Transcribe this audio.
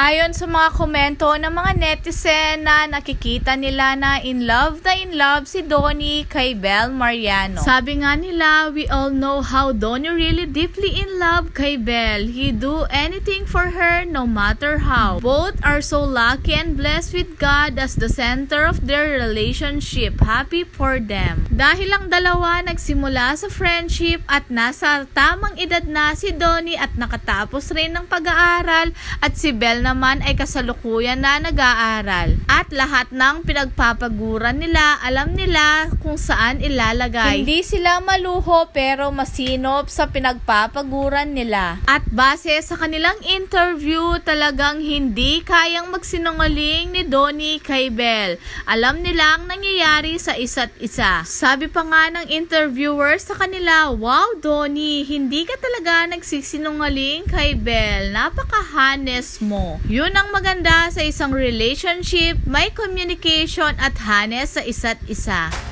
Ayon sa mga komento ng mga netizen na nakikita nila na in love na in love si Donnie kay Bel Mariano. Sabi nga nila, we all know how Donnie really deeply in love kay Bel. He do anything for her no matter how. Both are so lucky and blessed with God as the center of their relationship. Happy for them. Dahil ang dalawa nagsimula sa friendship at nasa tamang edad na si Donnie at nakatapos rin ng pag-aaral at si Bel naman ay kasalukuyan na nag-aaral. At lahat ng pinagpapaguran nila, alam nila kung saan ilalagay. Hindi sila maluho pero masinop sa pinagpapaguran nila. At base sa kanilang interview, talagang hindi kayang magsinungaling ni Donnie kay Bel. Alam nilang nangyayari sa isa't isa. Sabi pa nga ng interviewer sa kanila, Wow, Donnie, hindi ka talaga nagsisinungaling kay Bel. Napaka-honest mo. Yun ang maganda sa isang relationship, may communication at honest sa isa't isa.